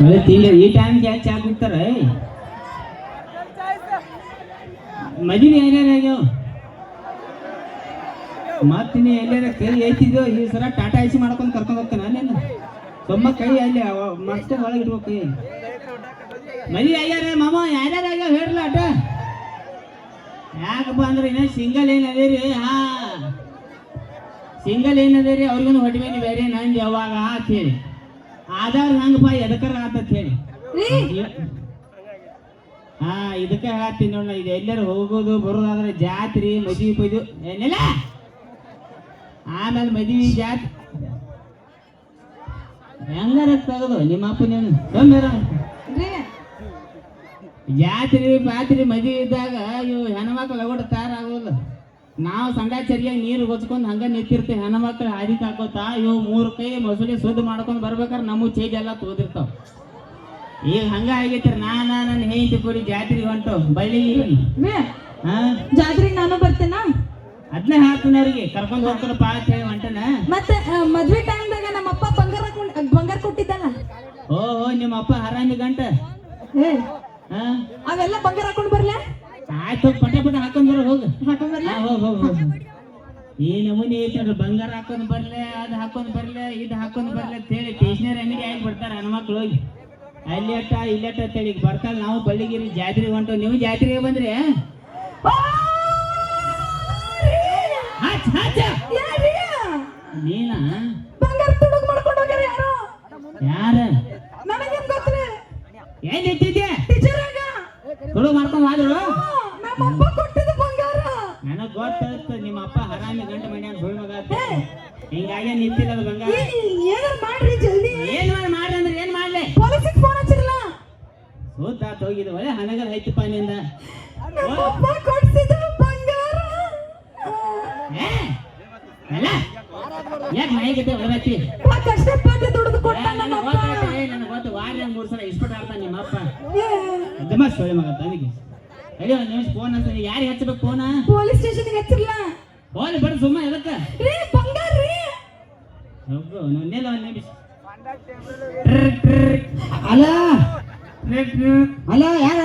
ತಿಂಡಿ, ಈ ಟೈಮ್ಗೆ ಯಾಕೆ ಚಾ ಕುಡ್ತಾರ? ಮದುವೆ ಏನಾರ ಆಗ್ಯಾವ ಮತ್ತೆ ನೀ ಎಲ್ಲಾರ ಕೈ ಐತಿದ್ಯೋ ಈ ಸಲ ಟಾಟಾ ಐಸಿ ಮಾಡ್ಕೊಂಡು ಕರ್ಕೊಂಡು ಹೋಗ್ತಾನ ನೀನು ತುಂಬ ಕೈ ಅಲ್ಲಿ ಮಸ್ತ್ ಒಳಗೆ ಇಡ್ಬೇಕು ಕೈ ಮದಿ ಆಗ್ಯಾರ ಮಾಮ, ಯಾರ್ಯಾರ ಆಗ್ಯಾವ ಹೇಳ್ರಲ್ಲ ಅಟ ಯಾಕಪ್ಪ ಅಂದ್ರೆ ಇನ್ನ ಸಿಂಗಲ್ ಏನ್ ಹಾ. ಸಿಂಗಲ್ ಏನ್ ರೀ ಅವ್ರಿಗೂ ಮೇಲೆ ಬೇರೆ. ನಂದು ಯಾವಾಗ ಹಾಕಿ ಆಧಾರ್ ಹಂಗಪ್ಪ ಎದಕ್ಕರ ಆತತ್ ಹೇಳಿ? ಹಾ ಇದಕ್ಕೆ ಹೇಳ್ತೀನಿ ನೋಡ ಇದು ಎಲ್ಲರೂ ಹೋಗೋದು ಬರೋದಾದ್ರೆ ಜಾತ್ರೆ ಮದುವೆ ಪೈದು ಏನಿಲ್ಲ. ಆಮೇಲೆ ಮದುವೆ ಜಾತ್ರೆ. ಹೆಂಗಾರ ತಗದು ನಿಮ್ಮ ಅಪ್ಪನೇನು ಸೋಮ್ಯಾರ ರೀ. ಜಾತ್ರೆ ಪಾತ್ರೆ ಮದುವೆ ಇದ್ದಾಗ ಇವು ಹೆಣ್ಮಕ್ಳು ಲಗೋಟ ತಯಾರಾಗೋಲ್ಲ ನಾವು ಸಂಡ ಚರಿಯಾಗಿ ನೀರು ಗೊಚ್ಕೊಂಡು ಹಂಗ ನಿಂತಿರ್ತೀವಿ. ಹೆಣ್ಮಕ್ಳು ಹಾದಿ ಹಾಕೋತಾ ಇವು ಮೂರು ಕೈ ಮೊಸಳಿ ಶುದ್ಧ ಮಾಡ್ಕೊಂಡು ಬರ್ಬೇಕಾದ್ರೆ ನಮ್ಮ ಚೇಜ್ ಎಲ್ಲ ತೋದಿರ್ತಾವ. ಈಗ ಹಂಗ ಆಗೈತ್ರಿ ನಾ ನನ್ನ ಹೆಂಡತಿ ಕೂಡಿ ಜಾತ್ರೆಗೆ ಹೊಂಟು. ಬಳ್ಳಿ ಜಾತ್ರೆಗೆ ನಾನು ಬರ್ತೇನ? ಅದನ್ನೇ ಹಾಕ್ತಿನವ್ರಿಗೆ ಕರ್ಕೊಂಡು ಹೋಗ್ತಾರೆ ಅಂತ ಹೇಳಿ ಹೊಂಟನ. ಮತ್ತೆ ಮದ್ವೆ ಟೈಮ್ದಾಗ ನಮ್ಮ ಅಪ್ಪ ಬಂಗಾರ ಬಂಗಾರ ಕೊಟ್ಟಿದ್ದಲ್ಲ? ಓ ನಿಮ್ಮ ಅಪ್ಪ ಹರಾಮಿ ಗಂಟ ಅವೆಲ್ಲ ಬಂಗಾರ ಹಾಕೊಂಡು ಬರ್ಲ? ಆಯ್ತು ಪಟ ಪಟ ಹಾಕೊಂಡ್ಬರ ಹೋಗು. ಹಾಕೊಂಡ್ ಬರ್ಲ? ಹೋಗ್ ಹೋಗ್ ಹೋಗ್. ಈ ನಮೂನಿ ಐತಿ ಬಂಗಾರ ಹಾಕೊಂಡ್ ಬರ್ಲೆ ಅದ್ ಹಾಕೊಂಡ್ ಬರ್ಲೆ ಇದ್ ಹಾಕೊಂಡ್ ಬರ್ಲೆ ಅಂತ ಹೇಳಿ ಸ್ಟೇಷನರಿ ಅಂಗಡಿ ಆಗಿ ಬರ್ತಾರ ಹೆಣ್ಮಕ್ಳು ಹೋಗಿ. ಅಲ್ಲಿ ಅಟ್ಟ ಇಲ್ಲಿ ಅಟ್ಟ ಅಂತ ಹೇಳಿ ಬರ್ತಾರ ನಾವು ಬಳ್ಳಿಗಿರಿ ಜಾತ್ರೆ ಹೊಂಟು. ನೀವು ಜಾತ್ರೆಗೆ ಬಂದ್ರಿ? ನೀನ? ಯಾರು? ಏನ್ ಟೀಚರಾಗ. ತುಳು ಮಾಡ್ಕೊಂಡ್ ಹೋದ್ರು? ಗೊತ್ತಾಯ್ತು ನಿಮ್ಮ ಅಪ್ಪ ಹರಾಮಿ ಗಂಟ ಮನ್ಯಾಗ ಸುಳ್ಳು ಮಗ. ಹಿಂಗಾಗಿ ನಿಂತಿಲ್ಲ ಅದು ಬಂಗಾರ. ಏನಾರ ಮಾಡ್ರಿ ಜಲ್ದಿ. ಏನ್ ಮಾಡಿ ಮಾಡ್ರಿ ಅಂದ್ರೆ ಏನ್ ಮಾಡ್ಲಿ? ಪೊಲೀಸಿಗೆ ಫೋನ್ ಹಚ್ಚಿರಲ್ಲ. ಸೂತ ಹೋಗಿದ ಒಳ್ಳೆ ಹಣಗಲ್ ಐತಿಪ್ಪ ನಿಂದ. ನಮ್ಮ ಅಪ್ಪ ಕೊಡ್ಸಿದ ಬಂಗಾರ. ಏ, ಅಲ್ಲ ಯಾಕೆ ಮನೆಗಿದ್ದೆ ಒಳಬತ್ತಿ ಆ ಕಷ್ಟಪಟ್ಟು ದುಡ್ದು ಕೊಟ್ಟ ನನಗೆ ಗೊತ್ತು ವಾರ ಮೂರು ಸಲ ಇಸ್ಪಟ್ ಆಡ್ತಾನೆ ನಿಮ್ಮ ಅಪ್ಪ. ಏ, ದಮ ಸೊಳ್ಳೆ ಮಗ ತನಗೆ ಅಯ್ಯೋ ನೀವು ಫೋನ್ ಅಂತ ಯಾರಿಗೆ ಹಚ್ಚಬೇಕು ಫೋನ ಪೊಲೀಸ್ ಸ್ಟೇಷನ್ಗೆ ಹಚ್ಚಿರಲ್ಲ ಫೋನ್ ಬಡ ಸುಮ್ಮ ಎದಕ್ಕ? ರೀ ಬಂಗಾರ ರೀ. ಹೋಗು ನನ್ನೆಲ್ಲ ಒಂದು ನಿಮಿಷ. ಅಲ್ಲ ಅಲ್ಲ ಯಾರ?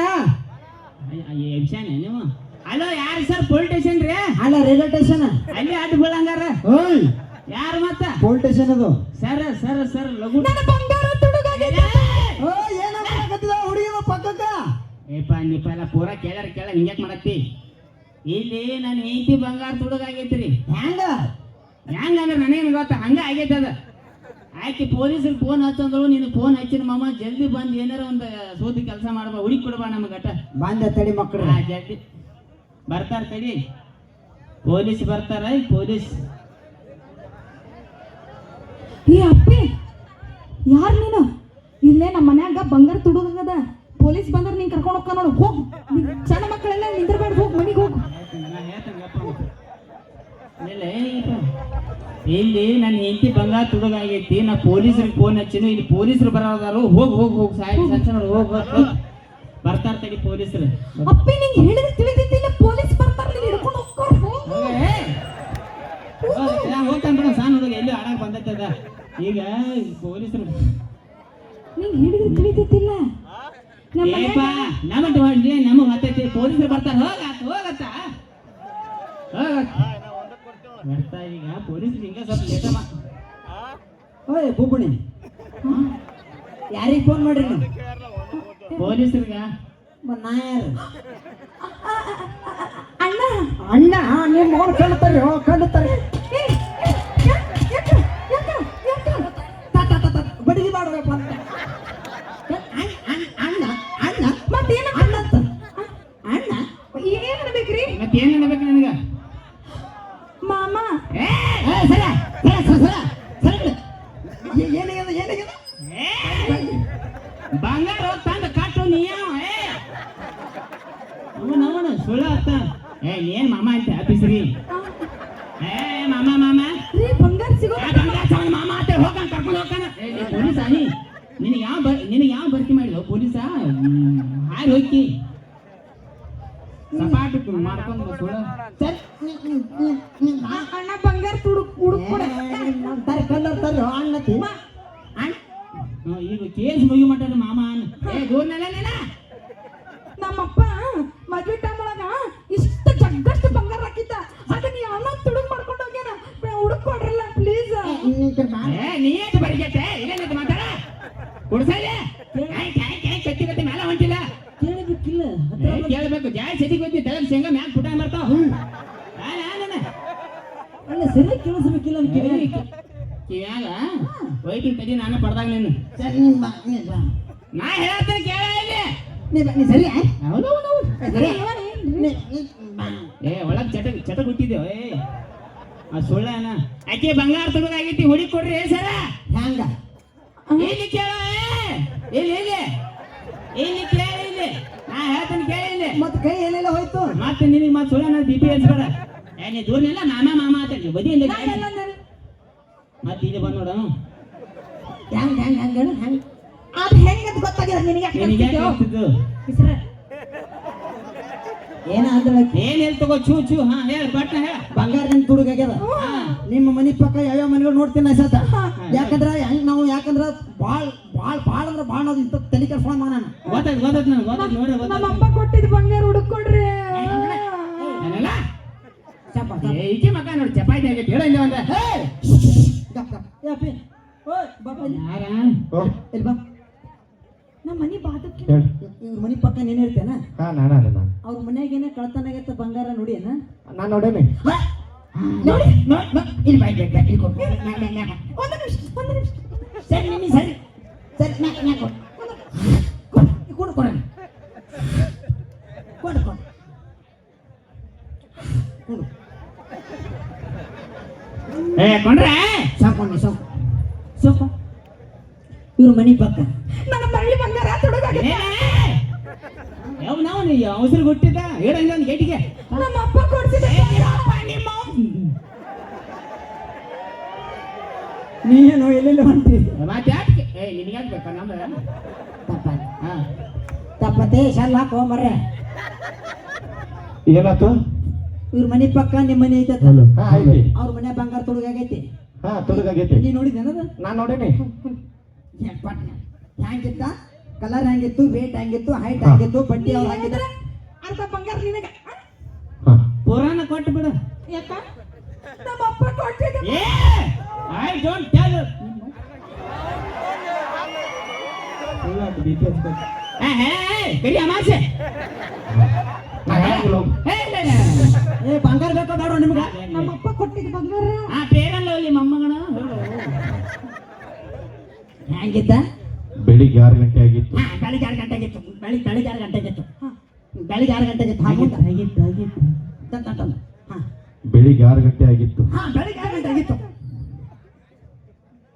ವಿಷಯ ನೀವು? ಹಲೋ ಯಾರು ಸರ್ ಪೊಲೀಸ್ ಸ್ಟೇಷನ್ ರೀ? ಅಲ್ಲ ರೈಲ್ವೆ ಸ್ಟೇಷನ್ ಅಲ್ಲಿ ಅಡ್ಡ ಬೀಳಂಗಾರ? ಓಯ್! ಯಾರು ಮತ್ತ? ಪೊಲೀಸ್ ಸ್ಟೇಷನ್ ಅದು. ಸರ್ ಸರ್ ಸರ್ ಲಘು ನನ್ನ ಬಂಗಾರ ಏಪ ನಿಪ ಎಲ್ಲ ಪೂರ ಕೇಳ್ಯಾರ ಕೇಳ ಹಿಂಗ್ಯಾಕ್ ಮಾಡತ್ತಿ. ಇಲ್ಲಿ ನನ್ನ ಹೆಂಡತಿ ಬಂಗಾರ ತುಡುಗಾಗೈತ್ರಿ. ಹೆಂಗ ಅಂದ್ರೆ ನನಗೇನು ಗೊತ್ತ? ಹಂಗ ಆಗೈತೆ ಅದ. ಆಯ್ಕೆ ಪೊಲೀಸರಿಗೆ ಫೋನ್ ಹಚ್ಚಂದ್ರು ನೀನು ಫೋನ್ ಹಚ್ಚಿನ ಮಾಮ ಜಲ್ದಿ ಬಂದು ಏನಾರ ಒಂದು ಸೋತಿ ಕೆಲಸ ಮಾಡ್ಬಾ ಹುಡುಕಿ ಕೊಡ್ಬಾ ನಮಗೆ ಗಟ್ಟ ಬಂದ ತಡಿ ಮಕ್ಕಳು ಜಲ್ದಿ. ಬರ್ತಾರ ತಡಿ. ಪೊಲೀಸ್ ಬರ್ತಾರ ಪೊಲೀಸ್. ಏ ಅಪ್ಪಿ ಯಾರು ನೀನು? ಇಲ್ಲೇ ನಮ್ಮ ಮನ್ಯಾಗ ಬಂಗಾರ ತುಡುಗದ ಪೊಲೀಸ್ ಬಂದ್ರ ಹೋಗ್ಕ ನೋಡು ಹೋಗ್. ನೀನ್ ಸಣ್ಣ ಮಕ್ಕಳೆಲ್ಲ ನಿಂತಿರ್ಬೇಡ ಹೋಗ್ ಮನಿಗ್ ಹೋಗ್. ಇಲ್ಲ, ಇಲ್ಲಿ ನನ್ನ ಹೆಂಡತಿ ಬಂಗಾರ ತುಡುಗಾಗೈತಿ ನಾ ಪೊಲೀಸ್ರಿಗೆ ಫೋನ್ ಹಚ್ಚಿನ ಇಲ್ಲಿ ಪೊಲೀಸರು ಬರೋದಾರು ಹೋಗ್ ಹೋಗ್ ಹೋಗ್ ಸಾಯಿ ಸಂಚನ ಹೋಗ್ ಹೋಗ್. ಬರ್ತಾರ ತಡಿ ಪೊಲೀಸರು. ಅಪ್ಪಿ ನಿಂಗೆ ಹೇಳಿದ್ರೆ ತಿಳಿದಿದ್ದಿಲ್ಲ ಪೊಲೀಸ್ ಬರ್ತಾರ ನೀನ್ ಹಿಡ್ಕೊಂಡು. ಹೋಗ್ತಾನ ಬಿಡ ಸಾನ್ ಹುಡುಗ ಎಲ್ಲಿ ಆಡಕ್ ಬಂದೈತದ? ಈಗ ಪೊಲೀಸರು ನಿಂಗೆ ಹೇಳಿದ್ರೆ ತಿಳಿದಿದ್ದಿಲ್ಲ. ಏಪ ನಮ್ಮಟ್ಟು ಹೊಂಡಿ ನಮಗ್ ಹತ್ತೈತಿ ಪೊಲೀಸರು ಬರ್ತಾರ ಹೋಗತ್ತ ಹೋಗತ್ತ ಬರ್ತಾ ಈಗ ಪೊಲೀಸರು ಹಿಂಗ ಸ್ವಲ್ಪ ಲೇಟ ಓಯ್ ಬುಬ್ಬಣಿ ಯಾರಿಗೆ ಫೋನ್ ಮಾಡ್ರಿ ನೀವು ಪೊಲೀಸರಿಗ ನಾ ಯಾರು ಅಣ್ಣ ಅಣ್ಣ ನಿಮ್ಮ ಅವ್ರು ಯಾಕ, ಯಾಕ? ಬಡಿಗೆ ಮಾಡ್ಬೇಕು ಅಂತ ಅಣ್ಣ ಅಣ್ಣ ಅಣ್ಣ ಅಣ್ಣ ಮತ್ತೇನ ಅಣ್ಣ ಅಂತ ಅಣ್ಣ ಏನ್ ಅನ್ಬೇಕ್ರಿ ಮತ್ತೆ ಏನ್ ಅನ್ಬೇಕು ನನಗ ಮಾಮ ಏ ಏ, ಸರ ಸರ ಸರ ಸರ ಸರ ಕಡೆ. ಏ- ಏನಾಗ್ಯದ ಏನಾಗ್ಯದ ಏ! ಬಂಗಾರ ತಂದ ಕಟ್ಟು ನೀ ಯಾವ ಏ ಅವನ ಅವನ ಸುಳ್ಳ ಅತ್ತ ಏ ಏನ್ ಮಾಮ ಅಂತ ಆಫೀಸ್ರಿ ಏ ಮಾಮ ಮಾಮ ರೀ ಬಂಗಾರ ಸಿಗೋ ಆ ಬಂಗಾರ ತಗೊಂಡ್ ಮಾಮ ಅಂತ ಹೋಗಂಗ್ ಕರ್ಕೊಂಡು ಹೋಗ್ತಾನ ಏ ನೀ ಪೊಲೀಸ ನೀ ನಿನಗೆ ಯಾವ ಬ ನಿನಗೆ ಯಾವ ಭರ್ತಿ ಮಾಡಿದ್ವು ಪೊಲೀಸ ಹಾರಿ ಹೋಗಿ ಸಪಾಟ್ ಮಾಡ್ಕೊಂಡು ಸುಳ್ಳ ಅಣ್ಣ ಬಂಗಾರ ತುಡುಕ್ ಹುಡುಕ್ ಕೊಡ ಏ, ತರ ಕಲ್ಲರ್ ತರ ಅಣ್ಣತಿ ಅಣ್ಣ ಈಗ ಕೇಸ್ ಮುಗಿ ಮಟ್ಟ ಮಾಮ. ಏ ನೆಲ ನಮ್ಮಪ್ಪ ಮದ್ವೆ ಟೈಮ್ ಒಳಗ ಇಷ್ಟ ಜಗ್ಗಷ್ಟು ಬಂಗಾರ ಹಾಕಿದ್ದ ಅದನ್ನ ಯಾವನ ತುಡುಕ್ ಮಾಡ್ಕೊಂಡು ಹೋಗ್ಯಾನ ಹುಡುಕ್ ಕೊಡ್ರಲ್ಲ ಪ್ಲೀಸ್ ಏ ನೀ ಏಟ್ ಬಡಿಗೆಟ್ಟೆ ಇಲ್ಲೇನಂತ ಮಾತಾಡ ಕಾಯ್ ಕಾಯ್ ಕತ್ತಿ ಕತ್ತಿ ಮೇಲೆ ಹೊಂಟಿಲ್ಲ ಕೇಳ್ಬೇಕು ಜಾಯ್ ಸದಿ ಗೊತ್ತಿ ತೆಳಗ್ ಶೇಂಗಾ ಮ್ಯಾಗ ಪುಟ ಮಾಡ್ತಾವ ಅಲ್ಲ ಸರಿ ಕೇಳಿಸ್ಬೇಕಿಲ್ಲ ಕಿವ್ಯಾಗ ವೈದ್ಯ ತಡಿ ನಾನು ಪಡ್ದಾಗ ನೀನು ಸರಿ. ನಾ ಹೇಳ್ತೇನೆ ಕೇಳ ಇಲ್ಲಿ. ಸರಿ ಆ? ಹೌದು ಹೌದು ಹೌದು. ಸರಿ ಏ ಒಳಗ್ ಚಟ ಚಟ ಹುಟ್ಟಿದ್ದೇವ ಏ. ಆ ಸುಳ್ಳನ ಆಕೆ ಬಂಗಾರ ತುಡುಗಾಗೈತಿ ಹುಡುಗಿ ಕೊಡ್ರಿ ಸರ. ಹ್ಯಾಂಗ? ಇಲ್ಲಿ ಕೇಳ ಇಲ್ಲಿ ಇಲ್ಲಿ. ಇಲ್ಲಿ ಕೇಳ ಇಲ್ಲಿ. ನಾ ಹೇಳ್ತೇನೆ ಕೇಳ ಇಲ್ಲಿ. ಮತ್ ಕೈ ಎಲ್ಲೆಲ್ಲ ಹೋಯ್ತು? ಮತ್ತೆ ನಿನಗೆ ಮತ್ತೆ ಸುಳ್ಳನ ಬಿ ಪಿ ಎಲ್ಸ್ಬೇಡ ಏ ನೀ ದೂರನೆಲ್ಲ ಮಾಮ ಮಾಮ ಅಂತ ಬದಿಯಿಂದ. ಮತ್ತೆ ಇಲ್ಲಿ ಬಂದ್ ನೋಡ ಹೆಂಗ್ ಹೆಂಗ್ ಹೆಂಗ್ ಹೇಳು ಹ್ಯಾಂಗ? ಅದ್ ಹೆಂಗಂತ ಗೊತ್ತಾಗಿಲ್ಲ ನಿನಗೆ ಹೆಸ್ರ? ಏನ ಏನು ಏನ್ ಹೇಳ್ ತಗೋ ಚೂ ಚೂ ಹಾ ಹೇಳ ಬಟ್ನ ಹೇಳ ಬಂಗಾರದಿಂದ ತುಡುಗಾಗ್ಯದ. ಹಾ. ನಿಮ್ಮ ಮನಿ ಪಕ್ಕ ಯಾವ್ಯಾವ ಮನೆಗಳು ನೋಡ್ತೀನಿ ಸತ. ಯಾಕಂದ್ರ ಹೆಂಗ್ ನಾವು ಯಾಕಂದ್ರ ಬಾಳ್ ಬಾಳ್ ಬಾಳ್ ಅಂದ್ರೆ ಬಾಳ್ ತಲೆ ಕೆಡ್ಸ್ಕೊಂಡ್ ನಾನು. ಗೊತ್ತಾಯ್ತು ಗೊತ್ತಾಯ್ತು ನಾನು ಗೊತ್ತಾಯ್ತು ನೋಡ್ರಿ ನಮ್ಮ ಅಪ್ಪ ಕೊಟ್ಟಿದ್ ಬಂಗಾರ ಹುಡುಕೊಡ್ರಿ ಈಕೆ ಮಗ ನೋಡಿ ಚಪಾತಿ ಆಗೈತಿ ಹೇಳ ಇಲ್ಲಿ ಹೇ! ಗಪ್ ಗಪ್. ಏ ಅಪ್ಪಿ, ಓಯ್ ಬಾಪ ಯಾರ? ಇಲ್ಲಿ ಬಾ. ನಮ್ಮ ಮನಿ ಬಾದಕ್ಕೆ ಹೇಳಿ. ಇವ್ರ ಮನಿ ಪಕ್ಕ ನೀನ್ ಇರ್ತೇನ? ಹಾ ನಾನ ನಾನು. ಅವ್ರ ಮನ್ಯಾಗ ಏನ ಕಳ್ತನ ಆಗತ್ತ ಬಂಗಾರ ನೋಡಿ ಏನ ನಾನು ನೋಡೇನೆ. ನೋಡಿ. ಇಲ್ಲಿ ಬಾ ಇಲ್ಲಿ ಬಾ, ಇಲ್ಲಿ ಕೊಡು. ಮ್ಯಾಗ್, ಮ್ಯಾಗ್, ಮ್ಯಾಗ್. ಒಂದು ನಿಮಿಷ ಒಂದು ನಿಮಿಷ. ಸರಿ ನಿಮಗೆ ಸರಿ. ಸರಿ ಮ್ಯಾಗ್, ಮ್ಯಾಗ್ ಕೊಡು. ಕೊಡು, ಕೊಡು ಕೊಡು. ಕೊಡು ಕೊಡು. ಕೊಡು. ಏ ಕೊಂಡ್ರೆ? ಸಾಕೊಂಡು ಸಾಕು ಸಾಕು ಇವ್ರ ಮನಿ ಪಕ್ಕ. ಯಾವ ನಾವು ನೀ ಅವಸರ ಕೊಟ್ಟಿದ್ದ? ಹೇಳ ಇಲ್ಲ ಒಂದು ಗೇಟಿಗೆ. ನಮ್ಮ ಅಪ್ಪ ಕೊಡ್ಸಿದ ನೀ ಏನು ಎಲ್ಲೆಲ್ಲ ಹೊಂಟಿ? ಮತ್ತೆ ಯಾಕೆ? ಏ ನಿನಗೆ ಯಾಕೆ ಬೇಕಾ ನಮ್ದ ತಪ್ಪ ಹಾ. ತಪ್ಪತೆ ಶಲ್ಲ ಹಾಕೋ ಮರ್ರೆ. ಏನಾಯ್ತು ಇವ್ರ ಮನೆ ಪಕ್ಕ ನಿಮ್ಮ ಮನೆ ಐತೆ ಹಾ ಐತಿ. ಅವ್ರ ಮನೆ ಬಂಗಾರ ತೊಡಗಾಗೈತಿ. ಹಾ ತೊಡಗಾಗೈತಿ. ನೀ ನೋಡಿದೇನದ ನಾನ್ ನೋಡೇನಿ. ಹ್ಯಾಂಗಿತ್ತ? ಕಲರ್ ಹಂಗಿತ್ತು ವೇಟ್ ಹಂಗಿತ್ತು ಹೈಟ್ ಹಂಗಿತ್ತು ಬಡ್ಡಿ ಅವ್ರು ಹೆಂಗಿದ್ರ ಅಂತ ಬಂಗಾರ ನಿನಗ. ಪುರಾಣ ಕೊಟ್ಟು ಬಿಡು. ಯಾಕ? ನಮ್ಮ ಅಪ್ಪ ಕೊಟ್ಟಿದ್ದ. ಏ ಐ ಡೋಂಟ್ ಟೆಲ್ ಕರಿ ಅಮಾಸೆ. ಏ, ಬಂಗಾರ ಬೇಕೋ ಬೇಡ ನಿಮ್ಗ? ನಮ್ಮ ಅಪ್ಪ ಕೊಟ್ಟಿದ್ದ ಬಂಗಾರ. ಆ ಪೇರಲ್ಲ ಇಲ್ಲಿ ಮೊಮ್ಮಗನ. ಹೆಂಗಿದ್ದ ಬೆಳಿಗ್ಗೆ ಆರು ಗಂಟೆ ಆಗಿತ್ತು. ಹಾ, ಬೆಳಿಗ್ಗೆ ಆರು ಗಂಟೆಗಿತ್ತು ಬೆಳಿಗ್ಗೆ ಬೆಳಿಗ್ಗೆ ಆರು ಗಂಟೆಗಿತ್ತು ಹಾ, ಬೆಳಿಗ್ಗೆ ಆರು ಗಂಟೆ ಆಗಿತ್ತು. ಆಗಿತ್ತು ಆಗಿತ್ತು ಆಗಿತ್ತು. ಬೆಳಿಗ್ಗೆ ಆರು ಗಂಟೆ ಆಗಿತ್ತು. ಹಾ ಬೆಳಿಗ್ಗೆ ಆರು ಗಂಟೆ ಆಗಿತ್ತು.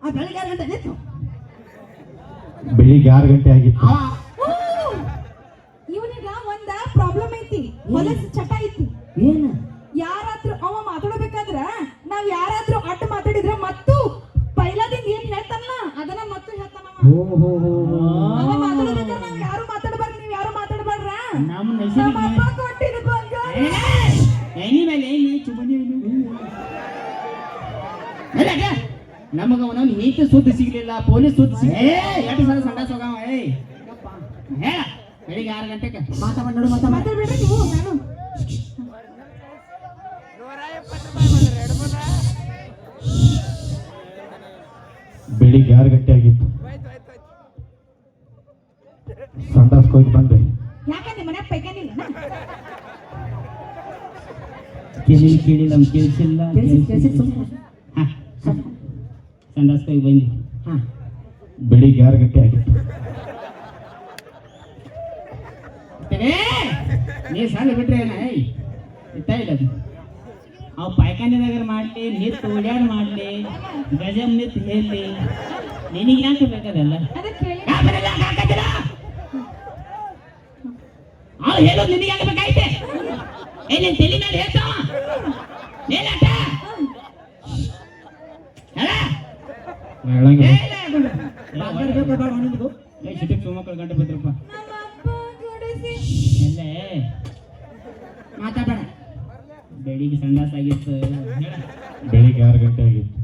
ಆ ಬೆಳಿಗ್ಗೆ ಆರು ಗಂಟೆ ಆಗಿತ್ತು? ಬೆಳಿಗ್ಗೆ ಆರು ಗಂಟೆ ಆಗಿತ್ತು. ಇವನಿಗ ಒಂದ ಪ್ರಾಬ್ಲಮ್ ಐತಿ. ಹೊಲಸ್ ಚಟ ಐತಿ. ಏನ? ಯಾರಾದ್ರೂ ಅವ ಮಾತಾಡಬೇಕಾದ್ರ ನಾವ್ ಯಾರಾದ್ರೂ ಅಡ್ಡ ಮಾತಾಡಿದ್ರ ಮತ್ತು ಪೈಲಾದಿಂದ ಏನ್ ಯಾರು ಮಾತಾಡ್ಬಾರ್ದು? ನೀವು ಯಾರು ಮಾತಾಡ್ಬಾರ್ರ ನಮ್ಮ ನಮ್ಮ ಅಪ್ಪ ಕೊಟ್ಟಿದ್ದ ಬಂಗಾರ ಎಣ್ಣಿ ಮೇಲೆ ಎಣ್ಣಿ ಚುಬನಿ ನಮಗ ಅವನವ್ನು ನೀತಿ ಸುದ್ದಿ ಸಿಗ್ಲಿಲ್ಲ ಪೊಲೀಸ್ ಸುದ್ದಿ ಸಿಗ್ಲಿಲ್ಲ. ಸಂಡಾ ಸಲ ಸಂಡಾಸ್ ಹೋಗವ ಏಯ್ ಹೇಳ ಬೆಳಿಗ್ಗೆ ಆರು ಗಂಟೆಗೆ. ಮಾತಾಡ್ ನೋಡು ಮಾತಾಡ್. ಮಾತಾಡ್ಬೇಡ್ರಿ ನೀವು ನಾನು. ಬೆಳಿಗ್ಗೆ ಆರು ಗಂಟೆ ಆಗಿತ್ತು. ಸಂಡಾಸ್ಗೆ ಹೋಗಿ ಬಂದೆ. ಯಾಕಂದ್ರೆ ಮನೆ ಪೈಕಾನಿಲ್ಲ ಕೇಳಿ ಕೇಳಿ ನಮ್ ಕೇಳಿಸಿಲ್ಲ ಕೇಳಿಸಿ ಕೇಳಿಸಿ ಸುಮ್ಮನೆ ಸಂಡಾಸ್ ಹೋಗಿ ಬಂದಿ. ಹಾ. ಬೆಳಿಗ್ಗೆ ಆರು ಗಂಟೆ ಆಗಿತ್ತು. ನೀ ಸಣ್ಣ ಬಿಟ್ರೆ ಏನ? ಇತ್ತ ಇಲ್ಲ ಅವು ಪಾಯ್ಖಾನೆದಾಗ ಮಾಡ್ಲಿ ನಿಂತು ಓಡ್ಯಾಡ್ ಮಾಡ್ಲಿ ಗಜಮ್ ನಿಂತು ಹೇಳಿ ನಿನಗೆ ಯಾಕೆ ಬೇಕಾದಲ್ಲ? ಅದಕ್ಕೆ ಕೇಳಿ ಅವ್ ಹೇಳೋದು ನಿನಗೆ ಆಗಬೇಕಾಯ್ತೆ ಬೇಕಾಯ್ತೆ ಏ ನಿನ್ ತಲೆ ಮೇಲೆ ಹೇಳ್ತಾವ ಏನಾಟ ಹೇಳ? ನಾ ಹೇಳಂಗಿಲ್ಲ ಬಂಗಾರ ಬೇಕೋ ಬೇಡ ನಿಮ್ದು ಏ ಸಿಟಿಗೆ ಸುಮಕ್ಕಳು ಗಂಟೆ ಬಿದ್ರಪ್ಪ. ನಮ್ಮ ಅಪ್ಪ ಕೊಡಿಸಿ. ಎಲ್ಲೇ? ಮಾತಾಡಬೇಡ. ಬೆಳಿಗ್ಗೆ ಸಂಡಾಸ್ ಆಗಿತ್ತು. ಹೇಳ. ಬೆಳಿಗ್ಗೆ ಆರು ಗಂಟೆ ಆಗಿತ್ತು.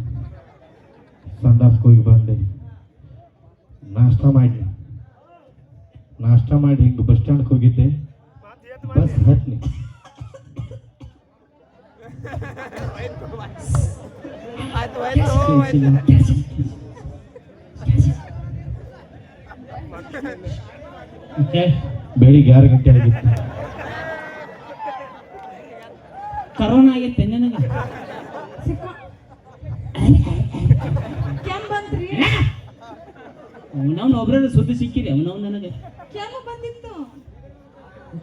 ಸಂಡಾಸ್ಗೆ ಹೋಗಿ ಬಂದೆ. ನಾಷ್ಟ ಮಾಡಿ ನಾಷ್ಟ ಮಾಡಿ ಹಿಂಗೆ ಬಸ್ ಸ್ಟ್ಯಾಂಡ್ಗೆ ಹೋಗಿದ್ದೆ. ಬಸ್ ಹತ್ನಿ ಬೆಳಿಗ್ಗೆ ಆರು ಗಂಟೆ ಆಗಿತ್ತು. ಕರೋನಾ ಆಗಿತ್ತೆ ನನಗೆ? ಅವನವ್ನ ಒಬ್ರಲ್ಲಿ ಸುದ್ದಿ ಸಿಕ್ಕಿರಿ ಅವನವ್ ನನಗೆ. ಬಂದಿತ್ತು?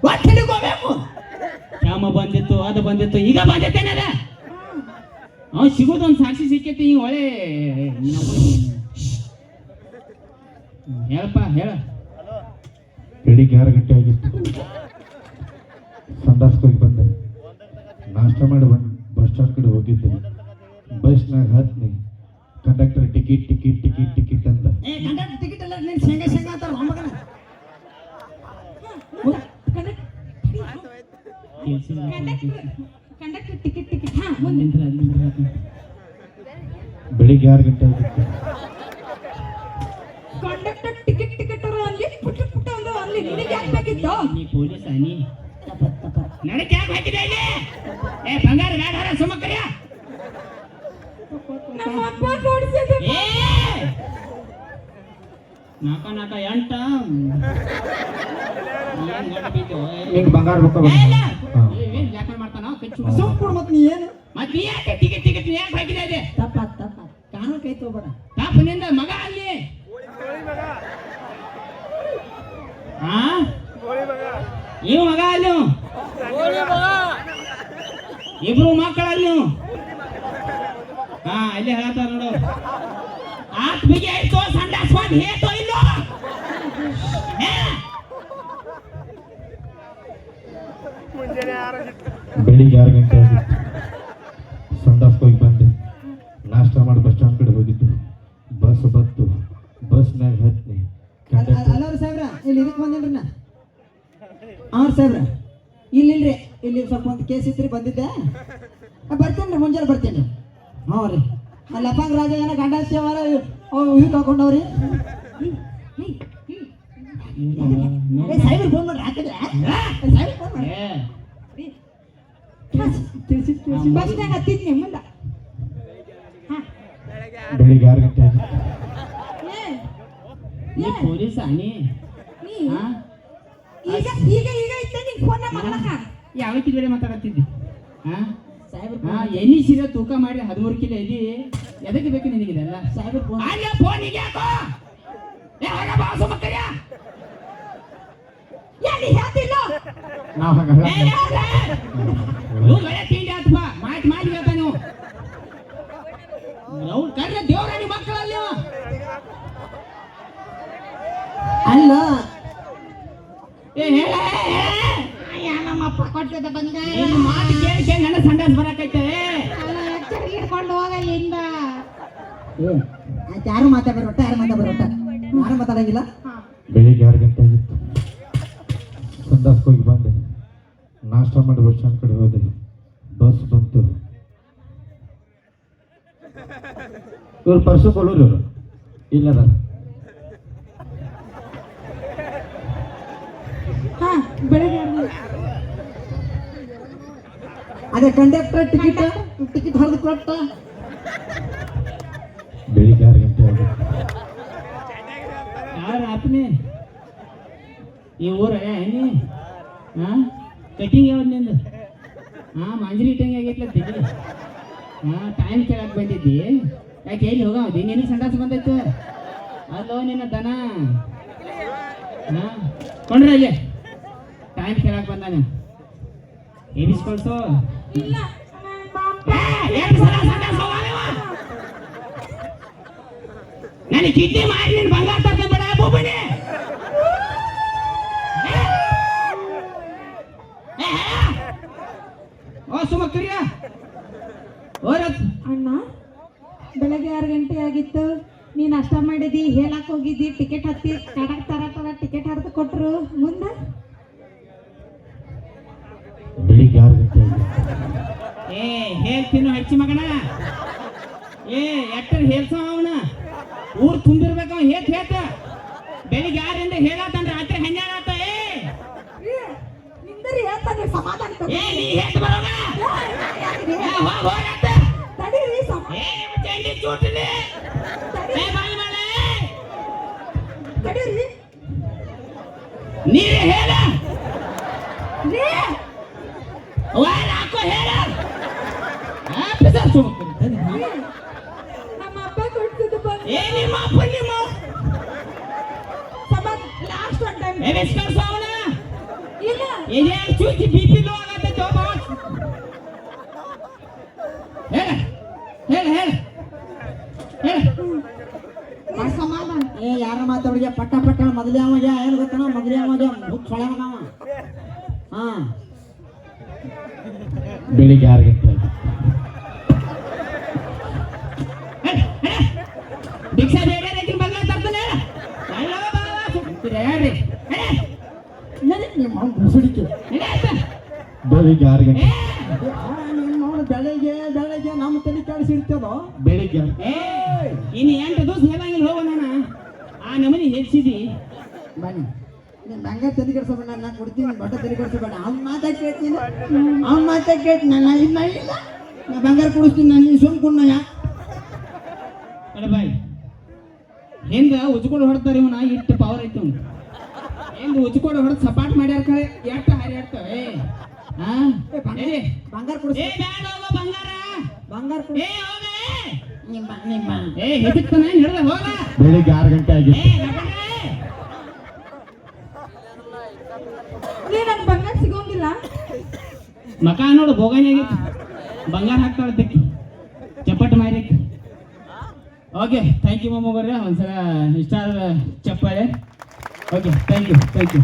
ಹಿಡ್ಕೋಬೇಕು ಶ್ಯಾಮ ಬಂದಿತ್ತು ಅದು ಬಂದಿತ್ತು ಈಗ ಬಂದಿತ್ತೇನದ ಹಾ. ಅವ್ ಸಿಗೋದೊಂದು ಸಾಕ್ಷಿ ಸಿಕ್ಕೈತಿ ಈಗ ಒಳ್ಳೆ ಹೇಳಪ್ಪ ಹೇಳ. ಬೆಳಿಗ್ಗೆ ಆರು ಗಂಟೆ ಆಗಿತ್ತು. ಸಂಡಾಸ್ಕೋಗಿ ಬಂದೆ. ನಾಷ್ಟ ಮಾಡಿ ಬಂದು ಬಸ್ ಸ್ಟ್ಯಾಂಡ್ ಕಡೆ ಹೋಗಿದ್ದೆ. ಬಸ್ನಾಗ ಹತ್ನಿ. Conductor ticket ticket ticket ticket ಅಂತ ಏ ಕಂಡಕ್ಟರ್ ಟಿಕೆಟ್ ಎಲ್ಲ ಕಂಡಕ್ಟರ್ ಕಂಡಕ್ಟರ್ ಟಿಕೆಟ್ ಟಿಕೆಟ್ ಹಾ ಮುಂದೆ. ಬೆಳಿಗ್ಗೆ ಆರು ಗಂಟೆ ಆಗಿತ್ತು. ಕಂಡಕ್ಟರ್ ಟಿಕೆಟ್ ಟಿಕೆಟ್ ಅಲ್ಲಿ ಪುಟ್ಟ ಪುಟ್ಟ ಒಂದು ಅಲ್ಲಿ. ನಿನಗೆ ಯಾಕೆ ಬೇಕಿತ್ತು? ನೀ ಪೊಲೀಸ್ ನೀ. ನನಗೆ ಯಾಕೆ ಹಾಕಿದೆ ಇಲ್ಲಿ? ಏ ಬಂಗಾರ ಬೇಡ ಸುಮಕ್ಕಯ್ಯ ನಮ್ಮ ಅಪ್ಪ ನೋಡ್ಸಿದ ಏ! ನಾಕ ನಾಕ ಎಂಟ. ಬಂಗಾರ ಯಾಕೆ ಮಾಡ್ತಾನ ಕಚ್ಚು ಸುಮ್ ಕೊಡು ಮತ್ತೆ ನೀ ಏನು? ಮತ್ತೆ ನೀ ಯಾಕೆ ಟಿಕೆಟ್ ಟಿಕೆಟ್ ಯಾಕೆ ಹಾಕಿದೆ ಇದೆ? ತಪ್ಪ ತಪ್ಪ ಕಾನೂನು ಕೈ ತಗೋಬೇಡ. ತಾಪನಿಂದ ಮಗ ಅಲ್ಲಿ. ಹಾ ಇವ್ ಮಗ ಅಲ್ಲಿ. ಇವ್. ಇಬ್ರು ಮಕ್ಕಳಲ್ಲಿ. ಇವ್. ಹಾ ಅಲ್ಲಿ ಹೇಳತ್ತಾರ ನೋಡು. ಆತ್ ಬಿಗಿ ಆಯ್ತು ಸಂಡಾಸ್ ಬಂದ್ ಹೇತೋ ಇಲ್ಲೋ ಹೇ? ಬೆಳಿಗ್ಗೆ ಆರು ಗಂಟೆ ಆಗಿತ್ತು ಸಂಡಾಸ್ಗೆ ಹೋಗಿ ಬಂದೆ. ನಾಷ್ಟ ಮಾಡಿ ಬಸ್ ಸ್ಟ್ಯಾಂಡ್ ಕಡೆ ಹೋಗಿದ್ದು. ಬಸ್ ಬತ್ತು ಬಸ್ನಾಗ ಹತ್ತಿ. ಅಲ್ಲವ್ರ ಸಾಹೇಬ್ರ ಇಲ್ಲಿ ಇದಕ್ಕೆ ಬಂದೇನ್ರಿ ನಾ ಹಾಂ ಸಾಹೇಬ್ರ ಇಲ್ಲಿ ಇಲ್ರಿ. ಇಲ್ಲಿ ಸ್ವಲ್ಪ ಒಂದು ಕೇಸ್ ಇತ್ರಿ ಬಂದಿದ್ದೆ. ಬರ್ತೇನೆ ರೀ ಮುಂಜಾನೆ ಬರ್ತೇನೆ ಹ್ಞೂ ರೀ. ಅಲ್ಲಿ ಅಪ್ಪಂಗ ರಾಜ ಏನೋ ಗಂಡ ಸೇವಾರ ಇವ್ ಫೋನ್ ಮಾಡ್ರಿ ಹಾಕಿದ್ರೆ? ಫೋನ್ ಮಾಡ್ರಿ. ತಿಳಿಸಿ ತಿಳಿಸಿ ಬಸ್ನಾಗ ಹತ್ತಿದ್ನಿ ಮುಂದ. ಹಾ. ಬೆಳಿಗ್ಗೆ ಆರು ಗಂಟೆ ಏ ನೀ ಪೊಲೀಸ್ ನೀ? ನೀ? ಹಾ? ಈಗ ಈಗ ಈಗ ಇತ್ತ ನಿನ್ ಫೋನ್ ಮಾಡ್ಲಕ ಯಾವತ್ತಿ ಬೇರೆ ಮಾತಾಡತ್ತಿದ್ದಿ? ಹಾ? ಸಾಹೇಬ್ರು ಹಾ ಸೀರೆ ತೂಕ ಮಾಡಿ ಹದಿಮೂರು ಕಿಲೋ ಎಲ್ಲಿ ಎದಕ್ಕೆ ಬೇಕು ನಿನಗಿದೆಲ್ಲ? ಸಾಹೇಬ್ರು ಫೋನ್ ಫೋನಿಗೆ ಯಾಕೋ ಏ ಹೊರ ಬಾಸು ಸುಮಕ್ಕಯ್ಯ ಎಲ್ಲಿ ಹೇಳ್ತಿಲ್ಲ ನಾವು ಹಾಗೆ ಏ, ಯಾವ್ದೆ? ಒಳ್ಳೆ ತಿಂಡಿ ಮಾತು ಮಾಡಿ ಹೇಳ್ತಾ ನೀವು. ಅವ್ರು ಕರ್ರೆ ದೇವ್ರಾಣಿ ಮಕ್ಕಳಲ್ಲಿ. ಅಲ್ಲ. ಏ ಹೇಳ ನಮ್ಮಪ್ಪ ಕೊಟ್ಟಿದ್ದ ಬಂದ. ಮಾತು ಕೇಳಿ ಕೇಳಿ ನನ್ನ ಸಂಡಾಸ್ ಬರಕೈತೆ. ಹಿಡ್ಕೊಂಡು ಹೋಗ ಆಯ್ತು ಯಾರು ಮಾತಾಡ್ಬೇಡ ಒಟ್ಟ ಯಾರು ಮಾತಾಡ್ಬೇಡ ಒಟ್ಟ. ಯಾರು ಮಾತಾಡಂಗಿಲ್ಲ? ಬೆಳಿಗ್ಗೆ ಆರು ಗಂಟೆ ಆಗಿತ್ತು. ಸಂಡಾಸ್ಗೆ ಹೋಗಿ ಬಂದೆ. ನಾಷ್ಟ ಮಾಡಿ ಬಸ್ ಸ್ಟ್ಯಾಂಡ್ ಕಡೆ ಹೋದೆ. ಬಸ್ ಬಂತು. ಇವ್ರು ಪರ್ಸು ಕೊಡೋರು ಇವರು. ಇಲ್ಲದ. ಅದೇ ಕಂಡಕ್ಟರ್ ಟಿಕೆಟ್ ಟಿಕೆಟ್ ಹೊಡೆದು ಕೊಟ್ಟ? ಬೆಳಿಗ್ಗೆ ಆರು ಗಂಟೆ ಯಾರ ಆತ್ಮೆ ಈ ಊರ ಏನಿ ಹಾ ಕಟಿಂಗ್ ಯಾವ್ದು ನಿಂದು? ಹಾಂ ಮಾಂಜರಿ ಇಟ್ಟಂಗೆ ಆಗೈತ್ಲ ತೆಗಿ ಹಾಂ ಟೈಮ್ ಕೇಳಕ್ಕೆ ಬಂದಿದ್ದಿ? ಯಾಕೆ ಎಲ್ಲಿ ಹೋಗವದಿ? ನಿನಗೆ ಸಂಡಾಸ ಬಂದೈತು? ಅಲ್ಲೋ, ನಿನ್ನ ದನ? ಹಾಂ ಕೊಂಡ್ರೆ ಅಲ್ಲಿ. ಟೈಮ್ ಕೇಳಕ್ಕೆ ಬಂದಾನೆ. ಎನಿಸ್ಕೊಳ್ಸು ಇಲ್ಲ ನನಗೆ ಕಿಡ್ನಿ ಮಾಡಿ ನೀನು ಬಂಗಾರ ತಗೊಂಡ್ಬೇಡ ಬೇಡ ಓ ಅಣ್ಣ ಬೆಳಗ್ಗೆ ಆರು ಗಂಟೆ ಆಗಿತ್ತು. ನೀ ಅಷ್ಟ ಮಾಡಿದಿ ಹೇಳಕ್ ಹೋಗಿದ್ದಿ ಟಿಕೆಟ್ ಹತ್ತಿ ಕಡಕ್ ತರ ತರ ಟಿಕೆಟ್ ಹರಿದು ಕೊಟ್ರು. ಮುಂದೆ? ಬೆಳಿಗ್ಗೆ ಆರು ಗಂಟೆ ಆಗಿತ್ತು ಏ ಹೇಳ್ತೀನು ಹಚ್ಚಿ ಮಗಣ ಏ ಎಟ್ಟರ್ ಹೇಳ್ಸ ಅವನ? ಊರ್ ತುಂಬಿರ್ಬೇಕವ ಹೇತ್ ಹೇತ ಬೆಳಿಗ್ಗೆ ಯಾರಿಂದ ಹೇಳತ್ತಂದ್ರ ರಾತ್ರಿ ಹನ್ನೆರಡು ಆತ ಏ. ನಿಂದರಿ ಹೇಳ್ತಾನೆ ಸಮಾಧಾನ ಏ ನೀ ಹೇಳ್ತ ಬರೋಣ ಹೋಗ್ ಚೂಟಿಲಿ ಏ ಬಾಯ್ ಮಾಡೆ ತಡೀರಿ ನೀವೇ ಹೇಳ ಲೇ, ವಾರ ಹಾಕೋ ಹೇಳ ಆಫೀಸರ್ ಸುಮ್ಮನೆ ಲೇ, ನಮ್ಮ ಅಪ್ಪ ಕೊಡ್ತಿದ್ದು ಬಂದು ಏ ನಿಮ್ಮ ಅಪ್ಪ ನಿಮ್ಮ ಲಾಸ್ಟ್ ಒನ್ ಟೈಮ್ ಏ ಬಿಸ್ಕರ್ ಸಾವನ ಇಲ್ಲ ಇದೇ ಚೂಚಿ ಬಿ ಪಿ ಲೋ ಆಗತ್ತೆ ಜೋಬ ಹೇಳ ಹೇಳ ಹೇಳ ಹೇಳ ಏ, ಸಮಾಧಾನ ಏ ಯಾರ ಮಾತಾಡಿಗೆ ಪಟ್ಟ ಪಟ್ಟ ಮೊದಲೇ ಮಜ ಏನು ಗೊತ್ತನ? ಮೊದಲೇ ಮಜ ಸೊಳೆ ಮಗ ಹಾ. ಬೆಳಿಗ್ಗೆ ಆರು ಗಂಟೆ ಭಿಕ್ಷಾ ಬೇಡ ಬಾವ ಸುಮ್ಕಿರಿ, ಹೇಳ್ರಿ. ನಡಿ? ಬೆಳಿಗ್ಗೆ ಆರು ಗಂಟೆ. ಏ ನೀನು ಬೆಳಿಗ್ಗೆ ಬೆಳಿಗ್ಗೆ ನಮ್ಮ ತಲೆ ಕಾಣಿಸಿರ್ತದೋ ಬೆಳಿಗ್ಗೆ ಇನ್ನು ಎಂಟು ದಿವಸ ಹೇಳಂಗಿಲ್ಲ ಹೋಗೋ ನಾನು ಆ ನಮನಿ ಹೆಚ್ಚಿದಿ ಬನ್ನಿ. ನೀನು ಬಂಗಾರ ತಲೆ ಕೆಡಿಸಬೇಡ ನಾನು ಕೊಡ್ತೀನಿ ಬಟ್ಟೆ ತಲೆ ಕೆಡಿಸಬೇಡ ಅವ್ನ ಮಾತಾ ಕೇಳ್ತೀನಿ. ಅವ್ನ ಮಾತಾ ಕೇಳ್ತೀನಿ. ನಾನು ಇಲ್ಲ ಇಲ್ಲ. ನಾ ಬಂಗಾರ ಕುಡಿಸ್ತೀನಿ ನಾನು ನೀನು ಸುಮ್ ಕುಣ್ಣ ಅಡ ಬಾಯ್. ಹೆಂಗ ಉಜ್ಕೊಂಡು ಹೊಡ್ತಾರೆ ಇವನ? ಇಟ್ಟು ಪವರ್ ಐತೆ ಅವ್ನು ಹೆಂಗ ಉಜ್ಕೊಂಡು ಹೊಡೆದು ಸಪಾಟ್ ಮಾಡ್ಯಾರ ಕಳೆ ಎಟ್ಟ ಹಾರ್ಯಾಡ್ತ ಏ ಹಾ ನಡಿ. ಬಂಗಾರ ಬ್ಯಾಡ ಬಂಗಾರ. ಬಂಗಾರ ಏ ಕೊಡಿ ನಿಮ್ಮ ನಿಮ್ಮ ಏ ಹೆದಕ್ತಾನ ಹಿಡ್ದ ಹೋಗ. ಬೆಳಿಗ್ಗೆ ಆರು ಗಂಟೆ ಏ ಆಗಿತ್ತು ನಗಣ್ರೆ. ನೀ ನನ್ ಬಂಗಾರ ಸಿಗೋಂಗಿಲ್ಲ ಮಕ ನೋಡು ಭೋಗಾನಿಯಾಗಿತ್ತು ಬಂಗಾರ ಹಾಕ್ತಾಳೆ ತಿಕ್ಕಿ ಚಪ್ಪಟ್ಟು ಮಾರಿ ಓಕೆ ಥ್ಯಾಂಕ್ ಯು ಮಮ್ಮ ಬರ್ರಿ ಒಂದ್ಸಲ ಇಷ್ಟ ಆದ ಚಪ್ಪಾಳೆ. Okay thank you thank you